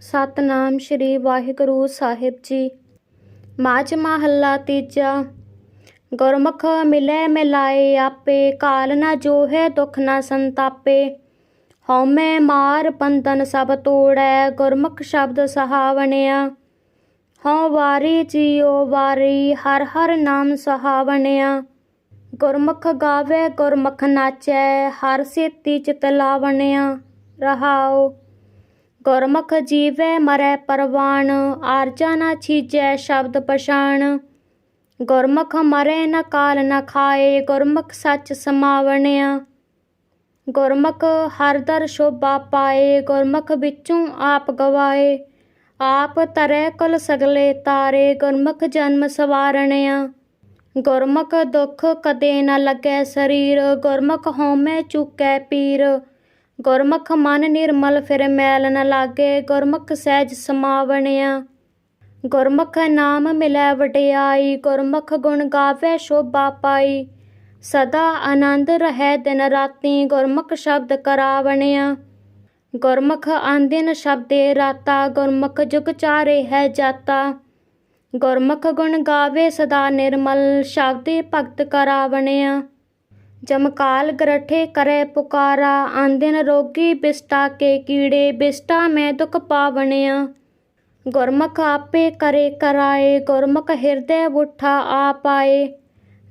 ਸਤਨਾਮ ਸ੍ਰੀ ਵਾਹਿਗੁਰੂ ਸਾਹਿਬ ਜੀ। ਮਾਝ ਮਹੱਲਾ ਤੀਜਾ, ਗੁਰਮੁਖ ਮਿਲੇ ਮਿਲਾਏ ਆਪੇ, ਕਾਲ ਨਾ ਜੋਹੇ, ਦੁਖ ਨਾ ਸੰਤਾਪੇ। ਹਉਮੈ ਮਾਰ ਬੰਧਨ ਸਭ ਤੋੜੈ, ਗੁਰਮੁਖ ਸ਼ਬਦ ਸਹਾਵਣਿਆ। ਹਉ ਵਾਰੀ ਜੀਉ ਵਾਰੀ, ਹਰ ਹਰ ਨਾਮ ਸਹਾਵਣਿਆ। ਗੁਰਮੁਖ ਗਾਵੇ, ਗੁਰਮੁਖ ਨਾਚੈ, ਹਰ ਸੇਤੀ ਚਿਤ ਲਾਵਣਿਆ। ਰਹਾਓ ਗੁਰਮੁਖ ਜੀਵੈ ਮਰੈ ਪਰਵਾਣ, ਆਰਜਾ ਨਾ ਛੀਜੈ ਸ਼ਬਦ ਪਛਾਣ। ਗੁਰਮੁਖ ਮਰੈ ਨ ਕਾਲ ਨ ਖਾਏ, ਗੁਰਮੁਖ ਸੱਚ ਸਮਾਵਣਿਆ। ਗੁਰਮੁਖ ਹਰ ਦਰ ਸ਼ੋਭਾ ਪਾਏ, ਗੁਰਮੁਖ ਵਿੱਚੋਂ ਆਪ ਗਵਾਏ। ਆਪ ਤਰੈ ਕੁਲ ਸਗਲੇ ਤਾਰੇ, ਗੁਰਮੁਖ ਜਨਮ ਸਵਾਰਣਿਆ। ਗੁਰਮੁਖ ਦੁਖ ਕਦੇ ਨ ਲੱਗੈ ਸਰੀਰ, ਗੁਰਮੁਖ ਹੋਮੈ ਚੁਕੈ ਪੀਰ। ਗੁਰਮੁਖ ਮਨ ਨਿਰਮਲ ਫਿਰ ਮੈਲ ਨ ਲਾਗੇ, ਗੁਰਮੁਖ ਸਹਿਜ ਸਮਾਵਣਿਆ। ਗੁਰਮੁਖ ਨਾਮ ਮਿਲੈ ਵਡਿਆਈ, ਗੁਰਮੁਖ ਗੁਣ ਗਾਵੇ ਸ਼ੋਭਾ ਪਾਈ। ਸਦਾ ਆਨੰਦ ਰਹੈ ਦਿਨ ਰਾਤੀ, ਗੁਰਮੁਖ ਸ਼ਬਦ ਕਰਾਵਣਿਆ। ਗੁਰਮੁਖ ਆਂਦਿਨ ਸ਼ਬਦੇ ਰਾਤਾ, ਗੁਰਮੁਖ ਜੁਗ ਚਾਰੇ ਹੈ ਜਾਤਾ। ਗੁਰਮੁਖ ਗੁਣ ਗਾਵੇ ਸਦਾ ਨਿਰਮਲ, ਸ਼ਬਦੇ ਭਗਤ ਕਰਾਵਣਿਆ। ਜਮਕਾਲ ਗਰਠੇ ਕਰੇ ਪੁਕਾਰਾ, ਆਂਦਿਨ ਰੋਗੀ ਬਿਸਟਾ ਕੇ ਕੀੜੇ, ਬਿਸਟਾ ਮੈਂ ਦੁਖ ਪਾਵਣਿਆ। ਗੁਰਮੁਖ ਆਪੇ ਕਰੇ ਕਰਾਏ, ਗੁਰਮੁਖ ਹਿਰਦੈ ਉਠਾ ਆ ਪਾਏ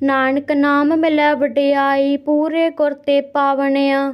ਨਾਨਕ ਨਾਮ ਮਿਲੈ ਵਡਿਆਈ, ਪੂਰੇ ਗੁਰ ਤੇ ਪਾਵਣਿਆ।